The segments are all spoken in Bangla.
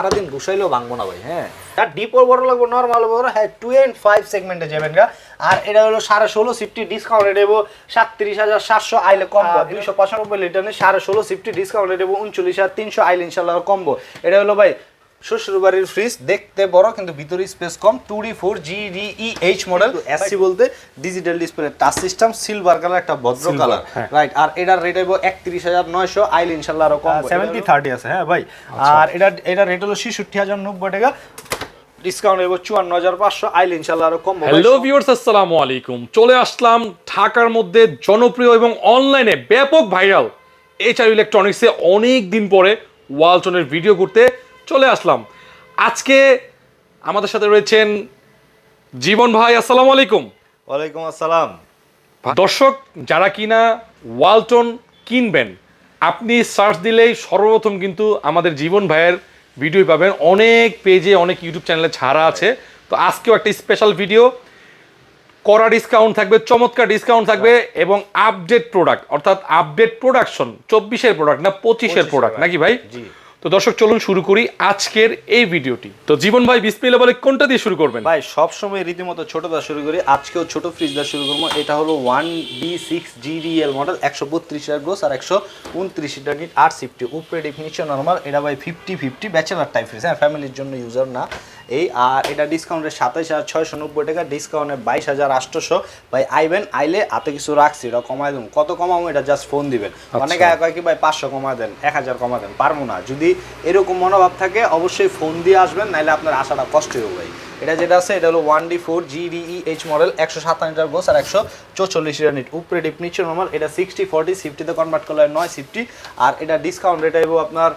সারাদিন ঘুষাইলেও ভাঙবো না ভাই হ্যাঁ। তার ডিপোর বড় লাগবো নর্মাল বড় হ্যাঁ টু এন্ড ফাইভ সেগমেন্টে যাবেন গা। আর এটা হলো সাড়ে ষোলো সিফটি ডিসকাউন্টে দেবো সাতত্রিশ হাজার সাতশো আইলে কম্বো দুইশো পঁচানব্বই লিটার সাড়ে ষোলো সিফটি ডিসকাউন্টে দেবো উনচল্লিশ হাজার তিনশো আইলে ইনশাল্লাহ কম্বো এটা হলো ভাই শ্বশুরবাড়ির ফ্রিজ দেখতে বড় কিন্তু ভিতরে স্পেস কম। Two D four G D E H model SC বলতে digital display touch system silver colour একটা ভদ্র কালার হ্যাঁ। রাইট আর এটার রেট হইব একত্রিশ হাজার নয়শো আইল ইনশাল্লাহ আরও কম সেভেন্টি থার্টি আছে হ্যাঁ ভাই। আর এটা এটা রেট হলো ছেষট্টি হাজার নব্বই টাকা। ডিসকাউন্ট চুয়ান্ন হাজার পাঁচশো আইল ইনশাল্লাহ আরও কম হ্যালো ভিউয়ার্স আসসালামু আলাইকুম। চলে আসলাম ঢাকার মধ্যে জনপ্রিয় এবং অনলাইনে ব্যাপক ভাইরাল এইচআর ইলেকট্রনিক্সে অনেক দিন পরে ওয়ালটনের ভিডিও করতে। চলে আসলাম। আজকে আমাদের সাথে রয়েছেন জীবন ভাই আসসালামু আলাইকুম। ওয়ালাইকুম আসসালাম। দর্শক যারা কিনা ওয়ালটন কিনবেন আপনি সার্চ দিলেই সর্বপ্রথম কিন্তু আমাদের জীবন ভাইয়ের ভিডিও পাবেন। অনেক পেজে অনেক ইউটিউব চ্যানেলে ছাড়া আছে। তো আজকেও একটা স্পেশাল ভিডিও করা ডিসকাউন্ট থাকবে চমৎকার ডিসকাউন্ট থাকবে এবং আপডেট প্রোডাক্ট অর্থাৎ আপডেট প্রোডাকশন চব্বিশের প্রোডাক্ট না পঁচিশের প্রোডাক্ট নাকি ভাই? জি। তো দর্শক, চলুন শুরু করি আজকের এই ভিডিওটি। তো জীবন ভাই বিসমিল্লা বলে কোনটা দিয়ে শুরু করবেন? ভাই সব সময় রীতিমতো ছোট দা শুরু করি। আজকেও ছোট ফ্রিজ দা শুরু করব। এটা হলো one B six GDL model একশো বত্রিশ হাজার গ্রোস আর একশো উনত্রিশ লিটার নিট আর সিফটি উপরে ডিফিনিশন নর্মাল এটা ভাই fifty fifty bachelor type fridge হ্যাঁ ফ্যামিলির জন্য ইউজার না। এই আর এটা ডিসকাউন্টে সাতাইশ হাজার ছয়শো নব্বই টাকা ডিসকাউন্টে বাইশ হাজার আটশোশো। ভাই আইবেন আইলে হাতে কিছু রাখছি এটা কমায় দেবেন কত কমাবো এটা জাস্ট ফোন দিবেন। অনেকে এক কি ভাই পাঁচশো কমা দেন এক হাজার কমা দেন। পারব না। যদি এরকম মনোভাব থাকে অবশ্যই ফোন দিয়ে আসবেন নাহলে আপনার আসাটা কষ্ট হবে ভাই। এটা যেটা আছে এটা হলো one D four GDE H model একশো সাতান্ন লিটার গোস আর একশো চৌচল্লিশ লিটার নিট উপরে ডিপ নিচে নর্মাল এটা সিক্সটি ফোর্টি সিফটিতে কনভার্ট করলে নয় সিফটি আর এটা ডিসকাউন্ট রেট আইব আপনার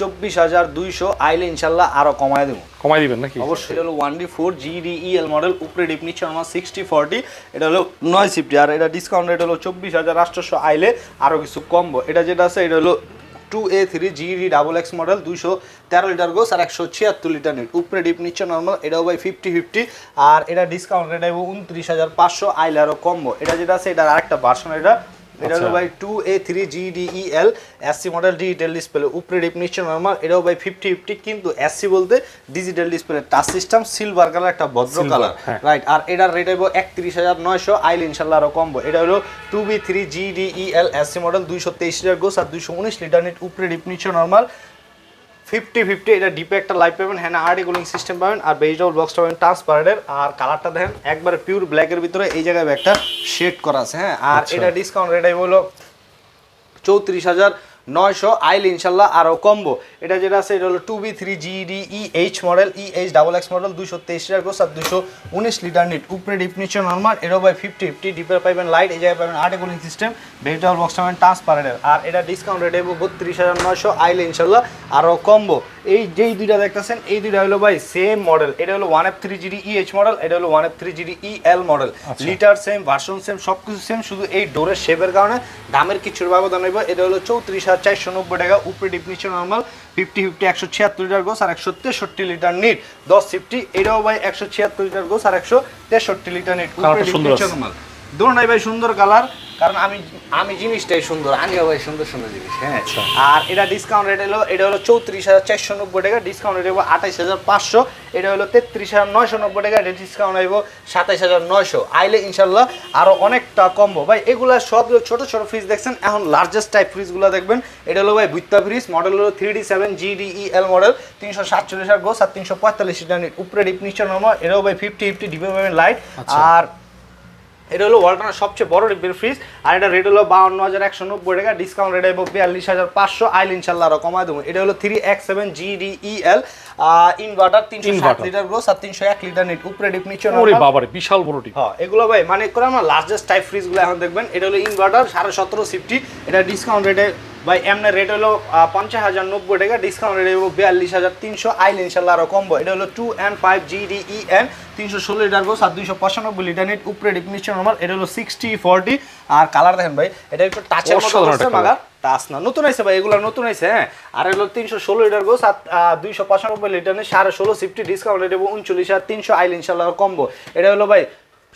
চব্বিশ হাজার দুইশো। আইলে ইনশাল্লাহ আরও কমায় দেবো। কমাই দিবেন নাকি? অবশ্যই এটা হলো one D four GDEL model উপরে ডিপ নিচে নর্মাল সিক্সটি ফোর্টি এটা হলো নয় সিফটি আর এটা ডিসকাউন্ট রেট হলো চব্বিশ হাজার আটশোশো আইলে আরও কিছু কমবো। এটা যেটা আছে এটা হলো two A three GD double X model দুইশো তেরো লিটার গোস আর একশো ছিয়াত্তর লিটার নিট উপরে ডিপ নিচ্ছে নর্মাল এটাও ভাই ফিফটি ফিফটি আর এটা ডিসকাউন্ট রেট উনত্রিশ হাজার পাঁচশো আইলারও কমবো এটা যেটা আছে এটা আরেকটা ভার্সন এটা এটা হলো আচ্ছা। ভাই two A three GDEL SC model digital display উপরে নিচে নর্মাল এটাও ভাই ফিফটি ফিফটি কিন্তু এসসি বলতে digital display touch system silver colour একটা ভদ্র কালার হ্যাঁ। রাইট আর এটার রেট হইব একত্রিশ হাজার নয়শো আইল ইনশাল্লাহ আরও কমবো এটা হলো two B three GDEL SC model দুইশো তেইশ লিটার গোস আর দুইশো উনিশ লিটার নেট উপরে নিচে নর্মাল ফিফটি ফিফটি এটা ডিপে একটা লাইট পাবেন। হ্যাঁ আর কুলিং সিস্টেম পাবেন। আর ভেজিটেবল বক্সটা পাবেন ট্রান্সপারেন্টের আর কালারটা দেখেন একবারে পিওর ব্ল্যাকের ভিতরে এই জায়গায় একটা শেড করা আছে হ্যাঁ। আর আচ্ছা। এটা ডিসকাউন্ট রেট হলো চৌত্রিশ হাজার নয়শো আইল ইনশাল্লাহ আরও কমবো। এটা যেটা আছে এটা হলো two B three GD E H model E H double X model দুশো তেইশ লিটার গোস আর দুশো উনিশ লিটার নিট উপরে ডিপ নিচে নর্মাল এটাও বাই ফিফটি ফিফটি ডিপের পাইবেন লাইট এই জায়গায় পাবেন আর্টে কুলিং সিস্টেম ভেজিটেবল বক্স পাবেন ট্রান্সপারেন্টের আর এটা ডিসকাউন্ট রেট বত্রিশ হাজার নয়শো আইল ইনশাল্লাহ আরও কমবো। এই যেই দুইটা দেখতেছেন এই দুইটা হলো ভাই সেম মডেল এটা হলো one F three GD E H model এটা হলো one F three GD E L model litre same version same সব কিছু সেম শুধু এই ডোরের শেপের কারণে দামের কিছুর ব্যবধান হইব। এটা হলো চৌত্রিশ হাজার চারশো নব্বই টাকা উপরে ডিপ নিচে নর্মাল ফিফটি ফিফটি একশো ছিয়াত্তর লিটার গোস আর একশো তেষট্টি লিটার নিট দশ ফিফটি এটাও ভাই একশো ছিয়াত্তর লিটার গোস আর একশো তেষট্টি লিটার নিট উপরে ডিপ নিচে নর্মাল দোনোটাই ভাই সুন্দর কালার কারণ আমি আমি জিনিসটাই সুন্দর। আমিও ভাই সুন্দর সুন্দর জিনিস। হ্যাঁ আর এটা ডিসকাউন্ট রেট হলো এটা হলো চৌত্রিশ হাজার চারশো নব্বই টাকা ডিসকাউন্ট রেট হব আঠাইশ হাজার পাঁচশো এটা হলো তেত্রিশ হাজার নয়শো নব্বই টাকা এটা ডিসকাউন্ট হইব সাতাইশ হাজার নয়শো। আইলে ইনশাল্লাহ আরও অনেকটা কমবো। ভাই এগুলো সব ছোটো ছোটো ফ্রিজ দেখছেন এখন লার্জেস্ট টাইপ ফ্রিজগুলো দেখবেন এটা হলো ভাই বুত্তা ফ্রিজ মডেল হলো three D seven GDEL model তিনশো সাতচল্লিশ আর গোস আর তিনশো পঁয়তাল্লিশ উপরে ডিপ নিচে নর্মাল এটাও ভাই ফিফটি ফিফটি ডিপে পাবেন লাইট আর এটা হলো ওয়ালটনের সবচেয়ে বড় রেপের ফ্রিজ, আর এটা রেট হলো বাউন্ন হাজার একশো নব্বই টাকা ডিসকাউন্ট রেট এবং বিয়াল্লিশ হাজার পাঁচশো আইল ইনশাল্লাহ আরও কমায় দেবো। এটা হলো three X seven GDEL inverter তিনশো। লিটার গ্রোস আর তিনশো এক লিটার নিট উপরে ডিপ নিচে ওরে বাবারে বিশাল বড়টি হ্যাঁ এগুলো ভাই মানে করে আমরা লার্জেস্ট টাইপ ফ্রিজগুলো এখন দেখবেন। এটা হলো ইনভার্টার সাড়ে সতেরো সিফটি এটা ডিসকাউন্ট রেটে ভাই এমনি রেট হলো পঞ্চাশ হাজার নব্বই টাকা ডিসকাউন্ট রেট হলো বিয়াল্লিশ হাজার তিনশো। আইল ইনশাল্লাহ আরও কমবো। এটা হলো two and five G D E N তিনশো ষোলো লিটার গোস আর দুইশো পঁচানব্বই লিটার নিট উপরে ডিপ নিচে নর্মাল এটা হলো সিক্সটি ফোরটি আর কালার দেখেন ভাই এটা একটু টাচের মতো মাগার। টাচ না। নতুন আইছে ভাই এগুলো নতুন আইছে হ্যাঁ? আর এগুলো তিনশো ষোলো লিটার গোস আর দুইশো পঁচানব্বই লিটার নিয়ে সাড়ে ষোলো সিফটি ডিসকাউন্ট রেট উনচল্লিশ আর তিনশো আইল ইনশাল্লাহ কম্বো এটা হলো ভাই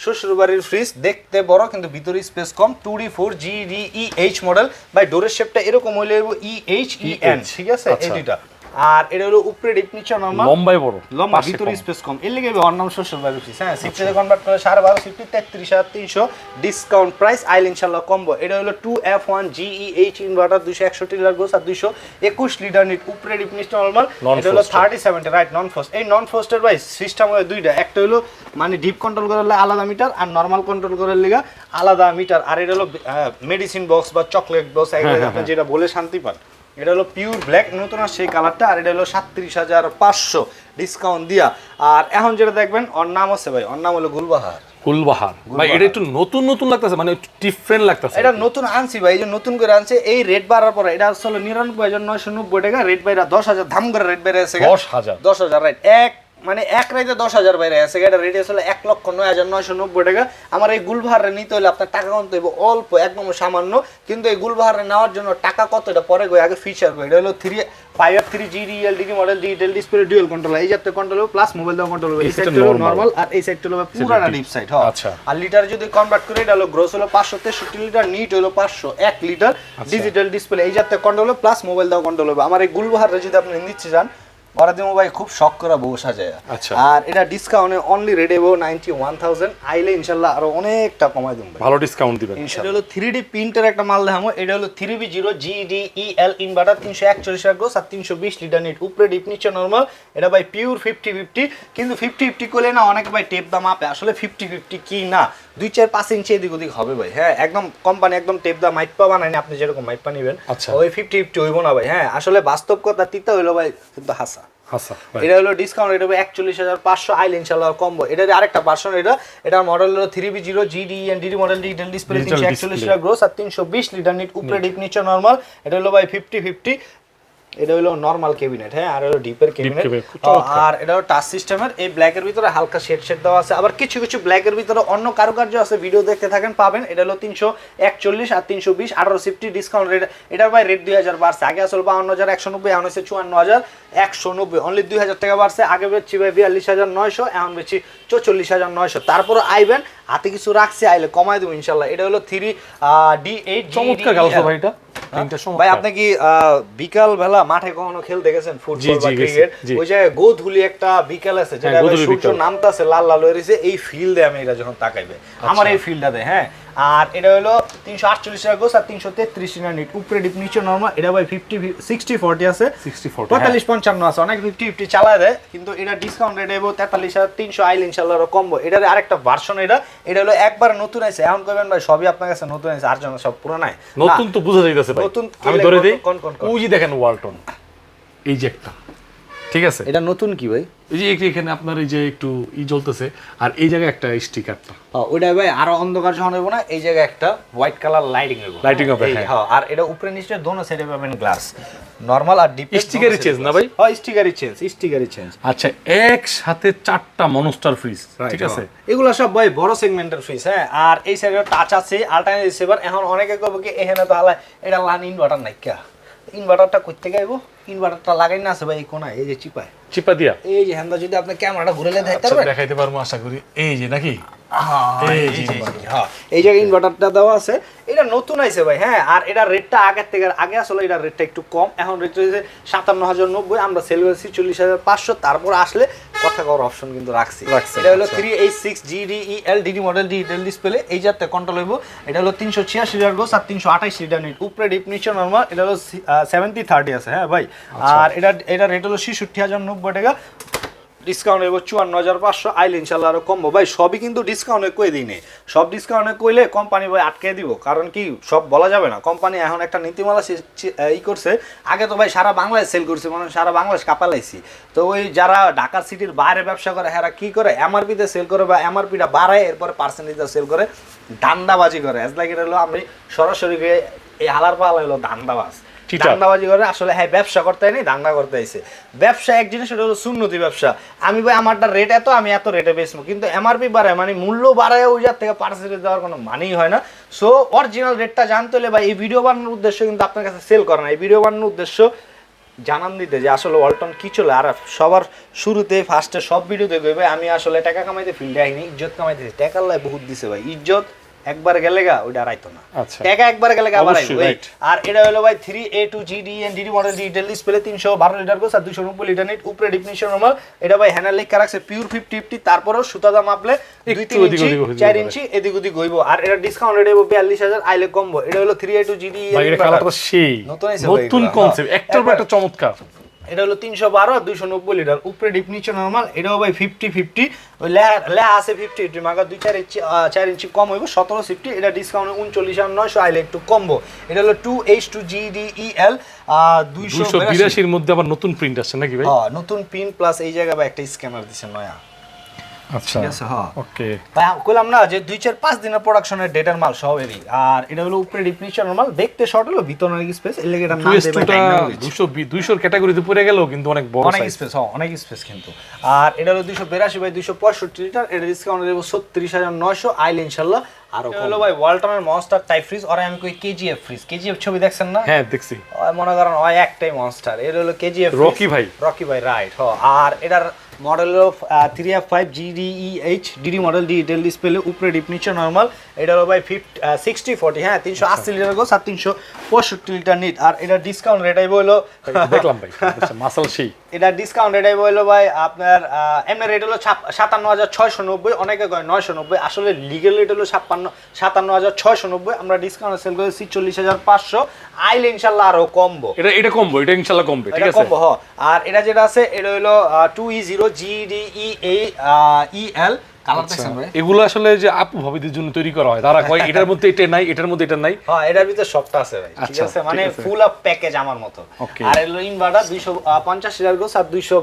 শ্বশুরবাড়ির ফ্রিজ দেখতে বড় কিন্তু ভিতরে স্পেস কম two D four G D E H model ভাই ডোরের শেপটা এরকম হইলে ই এইচ ই এন ঠিক আছে? আচ্ছা। দুইটা। আর এটা হলো উপরে ডিপ নিচে নরমাল লম্বাই বড় লম্বা ভিতরে স্পেস কম। এর লেগে হ্যাঁ সিফটিতে কনভার্ট করে সাড়ে বারো সিফটি তেত্রিশ হাজার তিনশো ডিসকাউন্ট প্রাইস আইল ইনশাল্লাহ কম্বো এটা হলো two F one G E H inverter দুশো একষট্টি লিটার গোস আর দুশো একুশ লিটার নিট উপরে ডিপ নিচে নরমাল এটা হলো। Thirty seventy right non frost এই নন ফোস্টের ভাই সিস্টেম হয় দুইটা। একটা হলো মানে ডিপ কন্ট্রোল করার লাগে আলাদা মিটার আর নর্মাল কন্ট্রোল করার লিগা আলাদা মিটার আর এটা হলো মেডিসিন বক্স বা চকলেট বক্স আপনি যেটা বলে শান্তি পান। এটা হলো পিওর ব্ল্যাক নতুন আর সেই কালারটা আর এটা হলো সাতত্রিশ হাজার পাঁচশো ডিসকাউন্ট দিয়া। আর এখন যেটা দেখবেন ওর নাম আছে ভাই ওর নাম হলো গুলবাহার। ফুলবাহার ভাই এটা একটু নতুন নতুন লাগতেছে মানে ডিফারেন্ট লাগতেছে। এটা নতুন আনছি ভাই এই যে নতুন করে আনছে এই রেট বাড়ার পরে এটা আসলে নিরানব্বই হাজার নয়শো নব্বই টাকা রেট বাইরা দশ হাজার ধাম করে রেট বাইরে আছে দশ হাজার। দশ হাজার রাইট এক মানে এক রাইতে দশ হাজার বাইরে আছে এটা রেট আসলে এক লক্ষ নয় হাজার নয়শো নব্বই টাকা। আমার এই গুলবাহারে নিতে হলে আপনার টাকা কমতে হবে অল্প একদম সামান্য। কিন্তু এই গুলবাহারে নেওয়ার জন্য টাকা কত এটা পরে গই আগে ফিচার করি এটা হলো থ্রি ফাইভ আর three G D L D D model digital display dual control এই যাতে কন্ট্রোল হবে প্লাস মোবাইল দেওয়া কন্ট্রোল হবে এই সাইডটা হলো। নর্মাল আর এই সাইডটা হলো পুরাটা ডিপ সাইড হ্যাঁ আচ্ছা। আর লিটার যদি কনভার্ট করে এটা হলো গ্রোস হলো পাঁচশো তেষট্টি লিটার নিট হলো পাঁচশো এক লিটার ডিজিটাল ডিসপ্লে এই যাতে কন্ট্রোল হবে প্লাস মোবাইল দেওয়া কন্ট্রোল হবে আমার এই গুলবাহারে যদি আপনি নিচ্ছে যান ওরা দিয়ে মোবাইল খুব শখ করা বউ সাজায়। আচ্ছা। আর এটা ডিসকাউন্টে অনলি রেট এবো নাইনটি ওয়ান থাউজেন্ড আইলে ইনশাল্লাহ আরও অনেকটা কমাই দেবো ভালো ডিসকাউন্ট দিবেন। এটা হলো থ্রি ডি প্রিন্টের একটা মাল দেখামো এটা হলো three B zero G D E L inverter তিনশো একচল্লিশ গ্রোস আর তিনশো বিশ লিটার নিট উপরে ডিপ নিচে নর্মাল এটা ভাই পিওর ফিফটি ফিফটি কিন্তু ফিফটি ফিফটি করলে না অনেক ভাই টেপ দাম আপে আসলে ফিফটি ফিফটি কি না? দুই চার পাঁচ ইঞ্চি এদিক ওদিক হবে ভাই। হ্যাঁ একদম কোম্পানি একদম টেপ দা মাইপা বানায়নি আপনি যেরকম মাইপা নেবেন আচ্ছা। ওই ফিফটি ফিফটি হইব না ভাই। হ্যাঁ আসলে বাস্তব কথা তিতা হইল ভাই কিন্তু হাসা। এটা হলো ডিসকাউন্ট এটা হবে একচল্লিশ হাজার পাঁচশো আইল ইনশাল্লাহ কম্বো এটা আরেকটা ভার্সন এটা এটার মডেল হলো three B zero G D N D D model digital display তিনশো একচল্লিশ। লিটার গ্রোস আর তিনশো বিশ লিটার নিট উপরে ডিপ নিচে নর্মাল এটা হলো ভাই ফিফটি ফিফটি এটা হলো নর্মাল ক্যাবিনেট হ্যাঁ? আর হলো ডিপের ক্যাবিনেট। আর এটা হলো টাচ সিস্টেমের এই ব্ল্যাকের ভিতরে হালকা শেড শেড দেওয়া আছে। আবার কিছু কিছু ব্ল্যাকের ভিতরে অন্য কারুকার্য আছে। ভিডিও দেখতে থাকেন পাবেন। এটা হলো তিনশো একচল্লিশ আর তিনশো বিশ। আঠারো সিফটি ডিসকাউন্ট রেট এটার ভাই রেট দুই হাজার বাড়ছে। আগে আসলে বাউন্ন হাজার একশো নব্বই এখন হচ্ছে চুয়ান্ন হাজার। একশো নব্বই অনলি দুই হাজার টাকা বাড়ছে। আগে বেচছি ভাই বিয়াল্লিশ হাজার নয়শো এখন বেচছি চৌচল্লিশ হাজার নয়শো। তারপরে আইবেন হাতে কিছু রাখছে আইলে কমাই দেবো ইনশাল্লাহ। এটা হলো থ্রি ডি এইট চমৎকার গেল ভাই এটা। ভাই আপনি কি আহ, বিকাল বেলা মাঠে কখনো খেলতে গেছেন? ফুটবল বা ক্রিকেট ওই যে গোধুলি একটা বিকাল আছে যেটা হ্যাঁ, গোধূলি সূর্য। নামতাছে লাল লাল হয়ে রয়েছে এই ফিল্ডে আমি এটা যখন তাকাইবে আচ্ছা। আমার এই ফিল্ডটাতে হ্যাঁ? আর এটা হলো তিনশো আটচল্লিশ টাকা গোস আর তিনশো তেত্রিশ নিট। উপরে ডিপ নিচে নর্মাল এটা ভাই ফিফটি সিক্সটি ফোর্টি আছে। 60 40 পঁয়তাল্লিশ পঞ্চান্ন আছে। অনেক ফিফটি ফিফটি চালায় দেয় কিন্তু এটা ডিসকাউন্ট রেট এবো তেতাল্লিশ হাজার তিনশো আইল ইনশাল্লাহ কমবো। এটার আরেকটা ভার্সন এটা। এটা হলো একবার নতুন আছে এখন করবেন ভাই সবই আপনার কাছে নতুন আছে আর জন্য সব পুরানাই নতুন তো বুঝা যাইতেছে ভাই। নতুন আমি ধরে দিই কোন- কোন- কোন? ওই দেখেন ওয়ালটন এই যে একটা। ঠিক আছে। এটা নতুন কি ভাই? এই যে এখানে আপনার এই যে একটু ই জ্বলতেছে আর এই জায়গায় একটা স্টিকারটা ওইটা ভাই আরও অন্ধকার যখন হইব না এই জায়গায় একটা হোয়াইট কালার লাইটিং হইব। Lighting হবে, হ্যাঁ। হ্যাঁ আর এটা উপরে নিচে দোনো সাইডে পাবেন গ্লাস নরমাল আর ডিপ Sticker-ই change না ভাই? হ্যাঁ স্টিকারই চেঞ্জ স্টিকারই চেঞ্জ আচ্ছা একসাথে চারটা মনস্টার ফ্রিজ ঠিক আছে? এগুলো সব ভাই বড় সেগমেন্টের ফ্রিজ হ্যাঁ আর এই সাইডে টাচ আছে আল্টারনেটিভ রিসিভার এখন অনেকে কবে কি এখানে তো এটা লান ইনভার্টার নাই কা। ইনভার্টারটা করতে গাইবো? ইনভার্টারটা লাগাই না আছে ভাই এই কোনায় এই যে চিপায়। চিপা দিয়া? এই যে হ্যান্ডা যদি আপনি ক্যামেরাটা ঘুরে দেয় পারবেন? দেখাইতে পারব আশা করি। এই যে নাকি? হ্যাঁ, এই এই যে যে, inverter। হ্যাঁ, জায়গায় ইনভার্টারটা দেওয়া আছে এটা নতুন আইছে ভাই হ্যাঁ আর এটা রেটটা আগের থেকে আগে আসলে এটা রেটটা একটু কম এখন রেট সাতান্ন হাজার নব্বই আমরা সেল করেছি চল্লিশ হাজার পাঁচশো তারপর আসলে কথা কওয়ার অপশন কিন্তু রাখছি। এটা হলো। Three eight six G D L D D model digital display এই যাতে কন্ট্রোল হইব। এটা হলো তিনশো ছিয়াশি লিটার গোস আর তিনশো আঠাশ লিটার নিট উপরে ডিপ নিচে নর্মাল এটা হলো সেভেন্টি থার্টি আছে হ্যাঁ ভাই? আচ্ছা। আর এটা এটা রেট হলো ছেষট্টি হাজার নব্বই টাকা। ডিসকাউন্ট হইব চুয়ান্ন হাজার পাঁচশো, আইলে ইনশাল্লাহ আরও কমবো। ভাই, সবই কিন্তু ডিসকাউন্টে কই দিই নেই সব ডিসকাউন্টে কইলে কোম্পানি ভাই আটকে দিব। কারণ কি, সব বলা যাবে না। কোম্পানি এখন একটা নীতিমালা ই করছে। আগে তো ভাই সারা বাংলায় সেল করছে মানে সারা বাংলাদেশ কাপালাইছি। তো ওই যারা ঢাকা সিটির বাইরে ব্যবসা করে এরা কি করে? এমআরপিতে সেল করে বা এমআরপিটা বাড়ায়, এরপরে পার্সেন্টেজটা সেল করে, ধান্দাবাজি করে। এজ লাইক হলো আমি সরাসরি গিয়ে এই হালার পালা হলো ধান্দাবাজ। দান্দাবাজি করে, আসলে হ্যাঁ ব্যবসা করতে নেই দাঙ্গা করতে আইছে ব্যবসা এক জিনিস সেটা হলো সুন্নতি ব্যবসা। আমি ভাই, আমারটা রেট এত, আমি এত রেটে বেচবো। কিন্তু এমআরপি বাড়ায় মানে মূল্য বাড়ায়, ওই যার থেকে পার্সেন্টেজ দেওয়ার কোনো মানেই হয় না। সো অরিজিনাল রেটটা জানতে হলে ভাই, এই ভিডিও বানানোর উদ্দেশ্য কিন্তু আপনার কাছে সেল করে না। এই ভিডিও বানানোর উদ্দেশ্য জানান দিতে যে, আসলে ওয়ালটন কি চলে আর সবার শুরুতে ফার্স্টে সব ভিডিও দেখবে ভাই, আমি আসলে টাকা কামাইতে ফিল্ডে আইনি, ইজ্জত কামাইতে। টাকার লাই বহুত দিছে ভাই, ইজ্জত একবার গেলে গা ওইটা আইতো না। আচ্ছা। টাকা একবার গেলে গা আবার আইবো, আর এটা হলো ভাই three A two G D N DD model digital display তিনশো বারো লিটার গোস আর দুশো নব্বই লিটার নিট উপরে ডিফিনিশন নর্মাল এটা ভাই হ্যান্ডেল লেখা রাখছে পিওর ফিফটি ফিফটি তারপরেও সুতাদা মাপলে দুই একটু তিন ইঞ্চি ওদিক চার ইঞ্চি এদিক ওদিক হইব। আর এটা ডিসকাউন্ট রেট হইব বিয়াল্লিশ হাজার আইলে কমবো। এটা হলো three A two G D ভাই এটা কালারটা সেই। নতুন। কনসেপ্ট একটার পর একটা চমৎকার। এটা হলো তিনশো বারো আর দুইশো নব্বই লিটার। উপরে ডিপ নিচে নর্মাল এটাও ভাই ফিফটি ফিফটি ওই লেহা লেহা আছে ফিফটি ফিফটি মাগা দুই চার ইঞ্চি চার ইঞ্চি কম হইব সতেরো ফিফটি এটা ডিসকাউন্ট উনচল্লিশ আর নয়শো আইলে একটু কমবো। এটা হলো two H two G D E L দুইশো বিরাশির মধ্যে আবার নতুন প্রিন্ট আসছে নাকি ভাই? নতুন প্রিন্ট প্লাস এই জায়গায় বা একটা স্ক্যানার দিছে নয়া। ঠিক আছে হ্যাঁ ওকে। ভাই কইলাম না যে দুই চার পাঁচ দিনের প্রোডাকশনের ডেটার মাল সব এরই আর এটা হলো উপরে ডিপ নিচে দেখতে শর্ট হলো ভিতরে অনেক স্পেস এর লেগে এটা নাম দেবে টুটা Dynamic। দুশো দুইশোর ক্যাটাগরিতে পড়ে গেল কিন্তু অনেক বড় অনেক স্পেস হ্যাঁ অনেক স্পেস কিন্তু। আর এটা হলো দুইশো বিরাশি বাই দুইশো পঁয়ষট্টি লিটার এটা ডিসকাউন্ট দেবো ছত্রিশ হাজার নয়শো। আইলে ইনশাল্লাহ আরও হলো ভাই ওয়ালটনের মনস্টার টাইপ ফ্রিজ আর আমি কই কেজিএফ ফ্রিজ কেজিএফ ছবি দেখছেন না? হ্যাঁ দেখছি। মনে করেন ওই একটাই মনস্টার এর হলো কেজিএফ রকি ভাই। রকি ভাই রাইট হ। আর এটার model of three F five G D E H D D model digital display উপরে ডিপ নিচ্ছে নর্মাল এটা হলো ভাই ফিফটি সিক্সটি ফোর্টি হ্যাঁ তিনশো আশি লিটার গোস আর তিনশো পঁয়ষট্টি লিটার নিট আর এটা ডিসকাউন্ট রেট আইব হলো দেখলাম ভাই মাসাল সেই। এটা ডিসকাউন্ট রেট হইল ভাই আপনার এমনি রেট হলো সাতান্ন হাজার ছয়শো নব্বই অনেকে কয় নয়শো নব্বই আসলে লিগেল রেট হলো ছাপ্পান্ন সাতান্ন হাজার ছয়শো নব্বই আমরা ডিসকাউন্ট সেল করেছি চল্লিশ হাজার পাঁচশো আইলে ইনশাল্লাহ আরও কমবো। এটা এটা কমবো এটা ইনশাল্লাহ কমবে ঠিক আছে? কমবো হ। আর এটা যেটা আছে এটা হলো two E zero G D E A E L colour আচ্ছা, দেখছেন ভাই। এগুলো আসলে যে আপু ভাবিদের জন্য তৈরি করা হয় তারা কয় এটার মধ্যে এটা নাই এটার মধ্যে এটা নাই হ্যাঁ এটার ভিতরে সবটা আছে ভাই ঠিক আচ্ছা, আছে? মানে ফুল আপ প্যাকেজ আমার মতো. আর এলো ইনভার্টার দুইশো পঞ্চাশ লিটার গোস আর দুইশো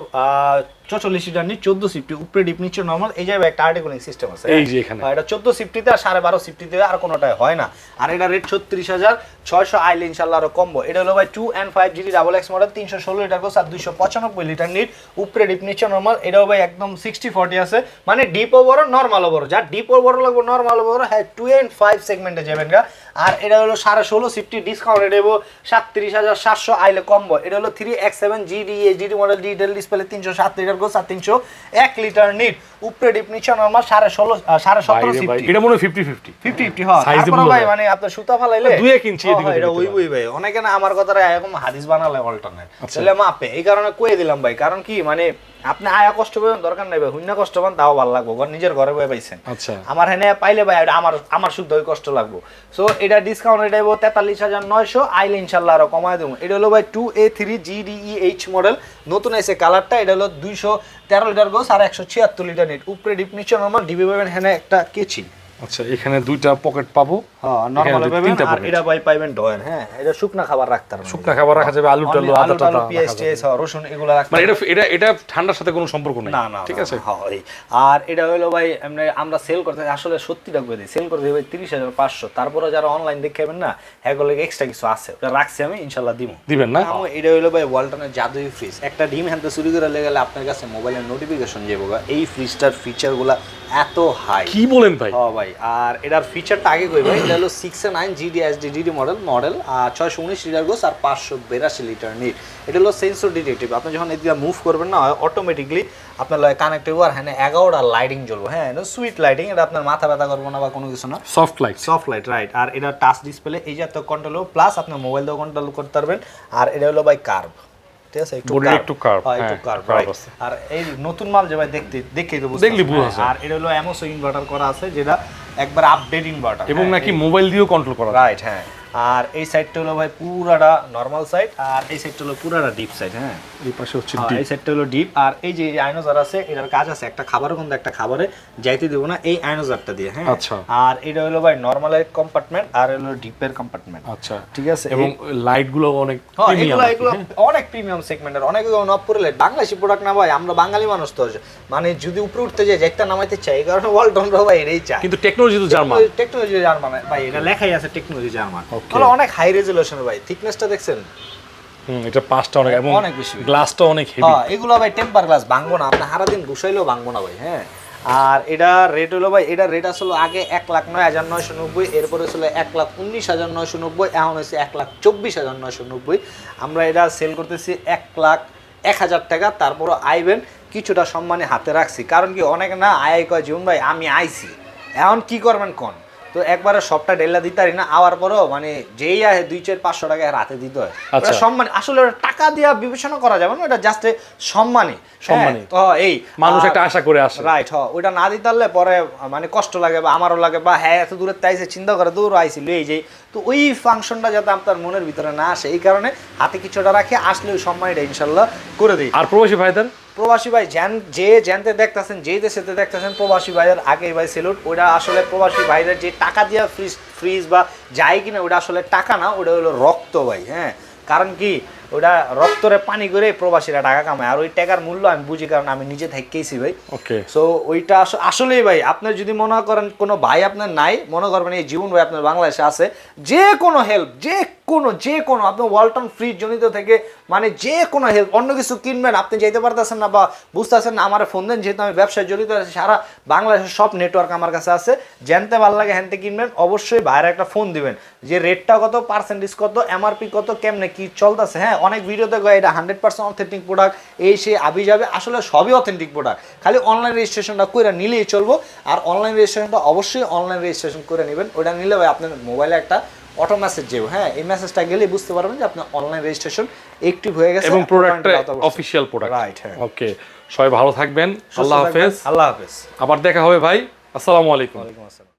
চৌচল্লিশ লিটার নিয়ে চোদ্দ সিফটি উপরে ডিপ নিচে নর্মাল এই জায়গায় একটা আর্টিকুলিং সিস্টেম আছে এই যে এখানে। হ্যাঁ, এটা চোদ্দ সিফটিতে আর সাড়ে বারো সিফটিতে আর কোনোটাই হয় না। আর এটা রেট আইলে আরও কমবো। এটা হলো ভাই জিডি ডাবল এক্স মডেল তিনশো ষোলো লিটার গোস আর দুইশো পঁচানব্বই লিটার নিট উপরে ডিপ নিচে নর্মাল এটাও ভাই একদম সিক্সটি ফর্টি আছে। মানে ডিপও বড় নর্মালও বড় যার ডিপও বড় লাগবে নর্মালও বড় হ্যাঁ টু অ্যান্ড ফাইভ সেগমেন্টে যাবেন গা। আর এটা হলো সাড়ে ষোলো সিফটি ডিসকাউন্ট রেট সাতত্রিশ হাজার সাতশো আইলে কমবো। এটা হলো three X seven G D H D model digital display তিনশো সাত লিটার আর তিনশো এক লিটার নিট উপরে ডিপ নিচে নর্মাল সাড়ে ষোলো সাড়ে সতেরো এটা মনে হয় ফিফটি ফিফটি ফিফটি ফিফটি হয়। ভাই মানে আপনার সুতা ফালাইলে দুই এক ইঞ্চি এটা ওই বই ভাই অনেকে না আমার কথাটা এরকম হাদিস বানালে অল্টারনেট। ছেলে তাহলে মাপে এই কারণে কয়ে দিলাম ভাই কারণ কি মানে আপনি আয়া কষ্ট পাবেন দরকার নাই ভাই। শূন্য কষ্ট পান তাও ভালো লাগবো নিজের ঘরে বয়ে পাইছেন। আচ্ছা। আমার হেনে পাইলে ভাই আমার আমার শুদ্ধ ওই কষ্ট লাগবো। সো এটা ডিসকাউন্ট এটা হইব তেতাল্লিশ হাজার নয়শো আইলে ইনশাল্লাহ আরও কমায় দেবো। এটা হলো ভাই two A three G D E H model নতুন এসে কালারটা এটা হলো দুইশো তেরো লিটার গোস আর একশো ছিয়াত্তর লিটার নিট। উপরে ডিপ নিচে নর্মাল ডিবি পাবেন হ্যাঁ একটা কেচি আচ্ছা এখানে দুইটা পকেট পাবো। হ্যাঁ নর্মাল এখানে পাবেন তিনটা আর এটা ভাই পাইবেন ডয়েন হ্যাঁ এটা শুকনা খাবার রাখতে শুকনা খাবার রাখা যাবে আলু টালু আদা টালু পেঁয়াজ যাবে। রসুন এগুলো রাখতে মানে এটা এটা এটা ঠান্ডার সাথে কোনো সম্পর্ক নেই না না ঠিক আছে? হ্যাঁ, এই। আর এটা হলো ভাই এমনি আমরা সেল করতে আসলে সত্যি রাখবে দিই সেল করতে ভাই তিরিশ হাজার পাঁচশো। তারপরে যারা অনলাইন দেখাবেন না এগুলো এক্সট্রা কিছু আছে ওটা রাখছি আমি ইনশাল্লাহ দিব দিবেন না? এটা হলো ভাই ওয়ালটনের জাদুই ফ্রিজ একটা ডিম হ্যান্তে চুরি করে লেগে গেলে আপনার কাছে মোবাইলের নোটিফিকেশন যাব। এই ফ্রিজটার ফিচারগুলো এত হাই কি বলেন ভাই? হ্যাঁ ভাই আর এটার ফিচারটা আগে কই ভাই? এটা হলো six nine G D S D D D model model আর ছয়শো উনিশ লিটার গোস আর পাঁচশো বিরাশি লিটার নিট। এটা হলো সেন্সর ডিটেক্টিভ আপনি যখন এদিকে মুভ করবেন না অটোমেটিকলি আপনার কানেক্টিভ আর হ্যাঁ এগারোটা লাইটিং জ্বলবো। হ্যাঁ এটা সুইট লাইটিং এটা আপনার মাথা ব্যথা করব না বা কোনো কিছু না। Soft light soft light right আর এটা টাচ ডিসপ্লে এই যে এত কন্ট্রোল প্লাস আপনার মোবাইল দিয়েও কন্ট্রোল করতে পারবেন। আর এটা হলো ভাই কার্ভ ঠিক আছে? একটু Body একটু হ্যাঁ, একটু হ্যাঁ, কার্ভ আর এই নতুন মাল যে ভাই দেখতে দেখেই তো দেখলি বোঝা হ্যাঁ। আর এটা হলো এমোসো ইনভার্টার করা আছে যেটা একবার আপডেট ইনভার্টার এবং নাকি মোবাইল দিয়েও কন্ট্রোল করা রাইট হ্যাঁ। আর এই সাইডটা হলো ভাই পুরাটা নর্মাল সাইড আর এই সাইডটা হলো পুরাটা ডিপ সাইড হ্যাঁ? এই পাশে হচ্ছে হ্যাঁ, এই সাইডটা হলো ডিপ আর এই যে আইনোজার আছে এটার কাজ আছে একটা খাবারের কিন্তু একটা খাবারে যাইতে দেবো না এই আইনোজারটা দিয়ে হ্যাঁ? আচ্ছা। আর এটা হলো ভাই নর্মালের কম্পার্টমেন্ট আর হলো ডিপের কম্পার্টমেন্ট আচ্ছা। ঠিক আছে? এবং লাইটগুলো অনেক হ্যাঁ, এগুলো এগুলো হ্যাঁ। অনেক প্রিমিয়াম সেগমেন্টের অনেক নবপুরে বাংলাদেশি প্রোডাক্ট না ভাই আমরা বাঙালি মানুষ তো মানে যদি উপরে উঠতে যাই দেখতে নামাইতে চাই এই কারণে ওয়ালটন ভাই এটাই চাই কিন্তু টেকনোলজি তো জার্মান। টেকনোলজি জার্মান ভাই এটা লেখাই আছে টেকনোলজি জার্মান। তাহলে অনেক হাই রেজলিউশন ভাই থিকনেসটা দেখছেন? হুম এটা পাঁচটা অনেক এবং অনেক বেশি। গ্লাসটা অনেক হেভি হ্যাঁ এগুলো ভাই টেম্পার গ্লাস ভাঙবো না। আপনি সারাদিন ঘুষাইলেও ভাঙবো না ভাই হ্যাঁ? আর এটা রেট হলো ভাই এটা রেট আসলে আগে এক লাখ নয় হাজার নয়শো নব্বই এরপরে ছিল এক লাখ উনিশ হাজার নয়শো নব্বই এখন হয়েছে এক লাখ চব্বিশ হাজার নয়শো নব্বই। আমরা এটা সেল করতেছি এক লাখ এক হাজার টাকা তারপরও আইবেন কিছুটা সম্মানে হাতে রাখছি। কারণ কি অনেক না আয় কয় জীবন ভাই আমি আইছি। এখন কি করবেন কোন? তো একবারে সবটা ডেলা দিতে পারি না। আওয়ার পরেও মানে যেই আহে দুই চার পাঁচশো টাকা রাতে দিতে হয়। আচ্ছা। ওটা সম্মান আসলে ওটা টাকা দিয়া বিবেচনা করা যাবে না ওটা জাস্ট সম্মানই সম্মানী। হ্যাঁ, তো এই মানুষ একটা আশা করে আসে। রাইট হ ওইটা না দিতে পারলে পরে মানে কষ্ট লাগে বা আমারও লাগে বা হ্যাঁ এত দূরে তাইছে চিন্তা করে দূর আইছিল এই যে। তো ওই ফাংশনটা যাতে আপনার মনের ভিতরে না আসে এই কারণে হাতে কিছুটা রাখে আসলে ওই সম্মানটা ইনশাল্লাহ করে দিই। আর প্রবাসী ভাইদের? প্রবাসী ভাই জ্যান যে জ্যানতে দেখতেছেন, যে দেশেতে দেখতেছেন, প্রবাসী ভাইয়ের আগে ভাই সেলুট ওটা আসলে প্রবাসী ভাইদের যে টাকা দিয়া ফ্রিজ ফ্রিজ বা যাই কিনা ওটা আসলে টাকা না ওটা হলো রক্ত ভাই হ্যাঁ। কারণ কি? ওটা রক্তরে পানি করে প্রবাসীরা টাকা কামায়। আর ওই টাকার মূল্য আমি বুঝি কারণ আমি নিজে থেকেইছি ভাই। ওকে সো ওইটা আস- আসলেই ভাই আপনার যদি মনে করেন কোনো ভাই আপনার নাই মনে করবেন এই জীবন ভাই আপনার বাংলাদেশে আছে যে কোনো হেল্প যে কোনো যে কোনো আপনি ওয়ালটন ফ্রিজ জনিত থেকে মানে যে কোনো হেল্প অন্য কিছু কিনবেন আপনি যেতে পারতেছেন না বা বুঝতেছেন না আমার ফোন দেন যেহেতু আমি ব্যবসায় জড়িত আছি সারা বাংলাদেশের সব নেটওয়ার্ক আমার কাছে আছে। জানতে ভালো লাগে হ্যানতে কিনবেন অবশ্যই বাইরে একটা ফোন দিবেন। যে রেটটা কত পার্সেন্টেজ কত এমআরপি কত কেমনে কি চলতেছে হ্যাঁ অনেক ভিডিওতে কয় এটা হান্ড্রেড পার্সেন্ট অথেন্টিক প্রোডাক্ট এই সে আবি যাবে আসলে সবই অথেন্টিক প্রোডাক্ট খালি অনলাইন রেজিস্ট্রেশনটা করে নিলেই চলবো আর অনলাইন রেজিস্ট্রেশনটা অবশ্যই অনলাইন রেজিস্ট্রেশন করে নেবেন। ওটা নিলে ভাই আপনার মোবাইলে একটা অটো মেসেজ যাবে হ্যাঁ? এই মেসেজটা গেলে বুঝতে পারবেন যে আপনার অনলাইন রেজিস্ট্রেশন অ্যাক্টিভ হয়ে গেছে এবং প্রোডাক্টটা। অফিসিয়াল প্রোডাক্ট Right, হ্যাঁ। ওকে সবাই ভালো থাকবেন। আল্লাহ হাফেজ। আল্লাহ হাফেজ। আবার দেখা হবে ভাই। আসসালামু আলাইকুম। ওয়া আলাইকুম আসসালাম।